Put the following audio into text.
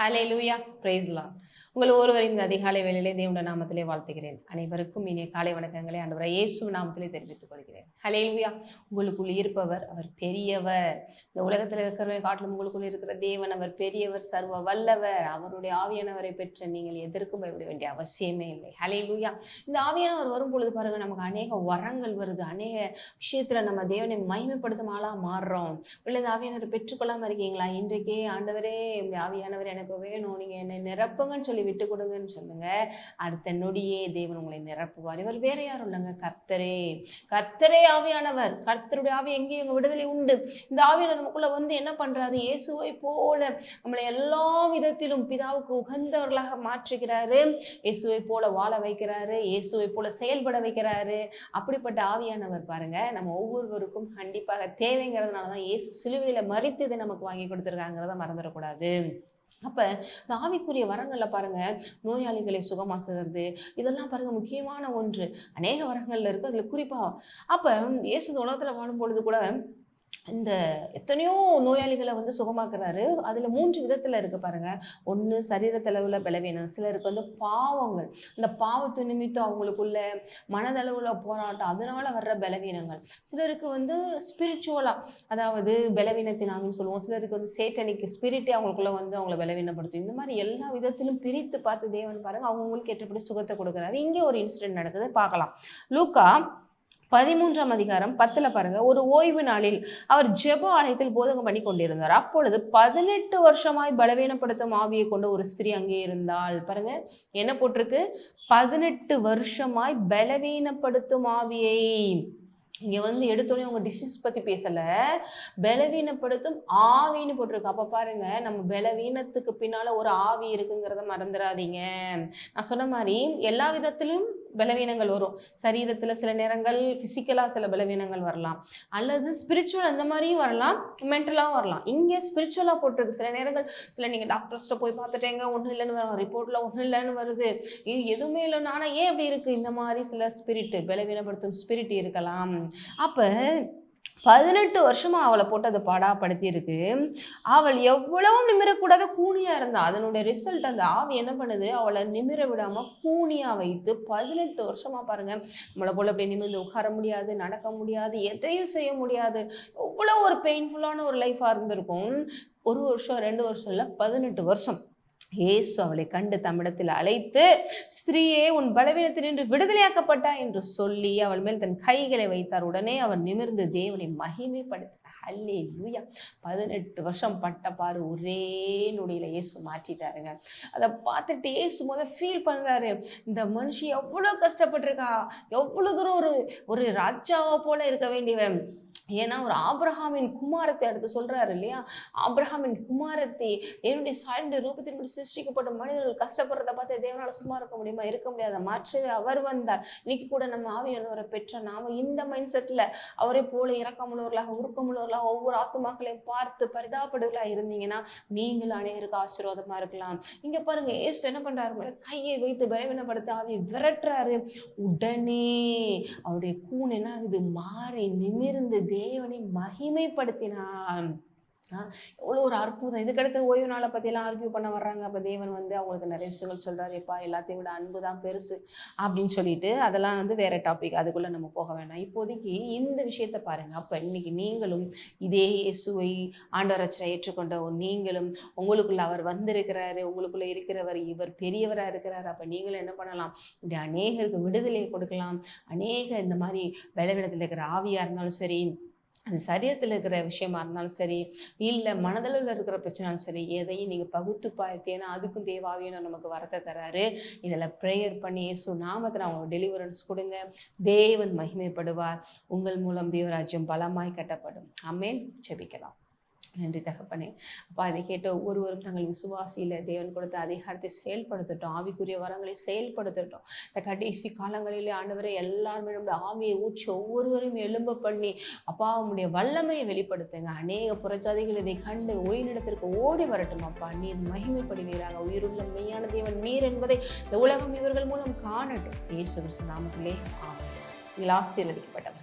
ஹலே லூயா பிரேஸ்லாம் உங்கள் ஒருவரையும் இந்த அதிகாலை வேலையிலே தேவன நாமத்திலே வாழ்த்துகிறேன். அனைவருக்கும் இனிய காலை வணக்கங்களை ஆண்டவரை இயேசு நாமத்திலே தெரிவித்துக் கொள்கிறேன். ஹலேலுயா உங்களுக்குள் இருப்பவர் அவர் பெரியவர். இந்த உலகத்தில் இருக்கிறவரை காட்டிலும் உங்களுக்குள் இருக்கிற தேவன் அவர் பெரியவர் சர்வ வல்லவர். அவருடைய ஆவியானவரை பெற்ற நீங்கள் எதற்கும் பயப்பட வேண்டிய அவசியமே இல்லை. ஹலேலுயா இந்த ஆவியானவர் வரும் பொழுது பாருங்க நமக்கு அநேக வரங்கள் வருது. அநேக விஷயத்துல நம்ம தேவனை மகிமைப்படுத்தும் ஆளா மாறுறோம். இல்லை இந்த ஆவியானவரை பெற்றுக்கொள்ளாம இருக்கீங்களா? இன்றைக்கே ஆண்டவரே ஆவியானவர் எனக்கு வேணும். நீங்க என்னை நிரப்புங்கன்னு சொல்லி விட்டு கொடுங்கன்னு சொல்லுங்க. அடுத்த நொடியே தேவன் உங்களை நிரப்புவார். இவர் வேற யாரும் இல்லைங்க. கர்த்தரே கர்த்தரே ஆவியானவர். கர்த்தருடைய ஆவி எங்கேயும் எங்க விடுதலை உண்டு. இந்த ஆவியானவர் நமக்குள்ள வந்து என்ன பண்றாரு? இயேசுவை போல நம்மளை எல்லா விதத்திலும் பிதாவுக்கு உகந்தவர்களாக மாற்றுகிறாரு. இயேசுவை போல வாழ வைக்கிறாரு. இயேசுவை போல செயல்பட வைக்கிறாரு. அப்படிப்பட்ட ஆவியானவர் பாருங்க நம்ம ஒவ்வொருவருக்கும் கண்டிப்பாக தேவைங்கிறதுனால தான் இயேசு சிலுவையில மறித்து இதை நமக்கு வாங்கி கொடுத்துருக்காங்கிறத மறந்துடக்கூடாது அப்ப இந்த ஆவிக்குரிய வரங்கள்ல பாருங்க நோயாளிகளை சுகமாக்குகிறது. இதெல்லாம் பாருங்க முக்கியமான ஒன்று. அநேக வரங்கள்ல இருக்கு. அதுல குறிப்பா அப்ப இயேசு உலகத்தில் வாழும் பொழுது கூட இந்த எத்தனையோ நோயாளிகளை வந்து சுகமாக்குறாரு. அதுல மூன்று விதத்துல இருக்கு பாருங்க. ஒண்ணு சரீரத்தளவுல பலவீனம் சிலருக்கு வந்து பாவங்கள். இந்த பாவத்து நிமித்தம் அவங்களுக்குள்ள மனதளவுல போராட்டம் அதனால வர்ற பலவீனங்கள். சிலருக்கு வந்து ஸ்பிரிச்சுவலா அதாவது பலவீனத்தினாங்கன்னு சொல்லுவோம். சிலருக்கு வந்து சேட்டனிக்கு ஸ்பிரிட்டே அவங்களுக்குள்ள வந்து அவங்கள பலவீனப்படுத்தும். இந்த மாதிரி எல்லா விதத்திலும் பிரித்து பார்த்து தேவன் பாருங்க அவங்களுக்கு ஏற்றபடி சுகத்தை கொடுக்குறாரு. இங்கே ஒரு இன்சிடென்ட் நடக்குது பார்க்கலாம். லூக்கா பதிமூன்றாம் அதிகாரம் பத்துல பாருங்க. ஒரு ஓய்வு நாளில் அவர் ஜெப ஆலயத்தில் போதகம் பண்ணி கொண்டிருந்தார். அப்பொழுது பதினெட்டு வருஷமாய் பலவீனப்படுத்தும் ஆவியை கொண்ட ஒரு ஸ்திரீ அங்கே இருந்தால் பாருங்க. என்ன போட்டிருக்கு? பதினெட்டு வருஷமாய் பலவீனப்படுத்தும் ஆவியை. இங்க வந்து எடுத்தோடனே உங்க டிசீஸ் பத்தி பேசல. பலவீனப்படுத்தும் ஆவின்னு போட்டிருக்கு. அப்ப பாருங்க. நம்ம பலவீனத்துக்கு பின்னால ஒரு ஆவி இருக்குங்கிறத மறந்துடாதீங்க. நான் சொன்ன மாதிரி எல்லா விதத்திலும் பலவீனங்கள் வரும். சரீரத்தில் சில நேரங்கள் ஃபிசிக்கலாக சில பலவீனங்கள் வரலாம். அல்லது ஸ்பிரிச்சுவல் அந்த மாதிரியும் வரலாம் மென்டலாகவும் வரலாம். இங்கே ஸ்பிரிச்சுவலாக போட்டிருக்கு. சில நேரங்கள் சில நீங்கள் டாக்டர்ஸ்ட்ட போய் பார்த்துட்டேங்க ஒன்றும் இல்லைன்னு வரும். ரிப்போர்ட்டில் ஒன்றும் இல்லைன்னு வருது. இது எதுவுமே இல்லைன்னு ஆனால் ஏன் அப்படி இருக்குது இந்த மாதிரி சில ஸ்பிரிட் பலவீனப்படுத்தும் ஸ்பிரிட் இருக்கலாம். அப்போ பதினெட்டு வருஷமா அவளை போட்டு அதை பாடாப்படுத்தி இருக்கு அவள் எவ்வளவும் நிமிரக்கூடாத கூனியா இருந்தா அதனுடைய ரிசல்ட் அந்த ஆவி என்ன பண்ணுது? அவளை நிமிர விடாம கூனியா வைத்து பதினெட்டு வருஷமா பாருங்க. நம்மளை போல அப்படி நிமிர்ந்து உட்கார முடியாது நடக்க முடியாது எதையும் செய்ய முடியாது. எவ்வளோ ஒரு பெயின்ஃபுல்லான ஒரு லைஃபா இருந்திருக்கும். ஒரு வருஷம் ரெண்டு வருஷம் இல்லை பதினெட்டு வருஷம். இயேசு அவளை கண்டு தம்மிடத்தில் அழைத்து ஸ்திரீயே உன் பலவீனத்தில் நின்று விடுதலையாக்கப்பட்டா என்று சொல்லி அவள் மேல் தன் கைகளை வைத்தார். உடனே அவள் நிமிர்ந்து தேவனை மகிமைப்படுத்தினார். ஹல்லே லூயா பதினெட்டு வருஷம் பட்ட பாரு ஒரே நொடியில இயேசு மாற்றிட்டாருங்க. அதை பார்த்துட்டு இயேசு முத ஃபீல் பண்ணுறாரு இந்த மனுஷி எவ்வளோ கஷ்டப்பட்டிருக்கா? எவ்வளவு தூரம் ஒரு ஒரு ராஜாவை போல இருக்க வேண்டியவன். ஏன்னா ஒரு ஆப்ரஹாமின் குமாரத்தை அடுத்து சொல்றாரு இல்லையா? ஆப்ரஹாமின் குமாரத்தை என்னுடைய சாயனுடைய ரூபத்தின்படி சிருஷ்டிக்கப்பட்ட மனிதர்கள் கஷ்டப்படுறத பார்த்து தேவனால சும்மா இருக்க முடியுமா? இருக்க முடியாத மாற்றவே அவர் வந்தார். இன்னைக்கு கூட நம்ம ஆவியானவரை பெற்ற நாம இந்த மைண்ட் செட்ல அவரை போல இறக்கமுள்ளவர்களாக உருக்கமுள்ளவர்களாக ஒவ்வொரு ஆத்துமாக்களையும் பார்த்து பரிதாபடுகளா இருந்தீங்கன்னா நீங்கள் அநேகருக்கு ஆசீர்வாதமா இருக்கலாம். இங்க பாருங்க ஏசு என்ன பண்றாரு பாருங்க, கையை வைத்து பலவீனப்படுத்த ஆவியை விரட்டுறாரு. உடனே அவருடைய கூண் என்ன ஆகுது? மாறி நிமிர்ந்து தேவனை மகிமைப்படுத்தினான் எவ்வளோ ஒரு அற்புதம். இதுக்கடுத்து ஓய்வு நாளை பற்றியெல்லாம் ஆர்கியூ பண்ண வர்றாங்க. அப்போ தேவன் வந்து அவங்களுக்கு நிறைய விஷயங்கள் சொல்றாரு. எப்பா எல்லாத்தையும் விட அன்பு தான் பெருசு அப்படின்னு சொல்லிட்டு அதெல்லாம் வந்து வேற டாபிக் அதுக்குள்ள நம்ம போக வேண்டாம். இப்போதைக்கு இந்த விஷயத்த பாருங்க. அப்போ இன்னைக்கு நீங்களும் இதே இயேசுவை ஆண்டவரச்சரை ஏற்றுக்கொண்ட நீங்களும் உங்களுக்குள்ள அவர் வந்திருக்கிறாரு உங்களுக்குள்ள இருக்கிறவர் இவர் பெரியவரா இருக்கிறாரு. அப்ப நீங்களும் என்ன பண்ணலாம்? இந்த அநேகருக்கு விடுதலை கொடுக்கலாம். அநேக இந்த மாதிரி பலவீனத்தில் இருக்கிற ஆவியா இருந்தாலும் சரி அது சரீரத்தில் இருக்கிற விஷயமா இருந்தாலும் சரி இல்லை மனதளவில் இருக்கிற பிரச்சனாலும் சரி எதையும் நீங்கள் பகுத்து பார்த்து அதுக்கும் தேவாவியனும் நமக்கு வரத்தை தராரு. இதில் ப்ரேயர் பண்ணி இயேசு நாமத்தில் அவங்க டெலிவரன்ஸ் கொடுங்க. தேவன் மகிமைப்படுவார். உங்கள் மூலம் தேவராஜ்யம் பலமாய் கட்டப்படும். ஆமென். செபிக்கலாம் நன்றி தகப்பனே அப்பா அதை கேட்டு ஒவ்வொருவரும் தங்கள் விசுவாசியில தேவன் கொடுத்த அதிகாரத்தை செயல்படுத்தட்டும் ஆவிக்குரிய வரங்களை செயல்படுத்தட்டும். இந்த கடைசி காலங்களிலே ஆண்டவரை எல்லாருமே நம்முடைய ஆவியை ஊற்றி ஒவ்வொருவரையும் எலும்ப பண்ணி அப்பா உங்களுடைய வல்லமையை வெளிப்படுத்துங்க. அநேக புறஜாதிகள் இதை கண்டு ஒளிநிடத்திற்கு ஓடி வரட்டும் அப்பா. நீர் மகிமைப்படுவீராக. உயிருள்ள மெய்யான தேவன் நீர் என்பதை இந்த உலகம் இவர்கள் மூலம் காணட்டும். இயேசு கிறிஸ்து நாமத்திலே ஆமென். நீங்கள் ஆசீர்வதிக்கப்பட்டவர்.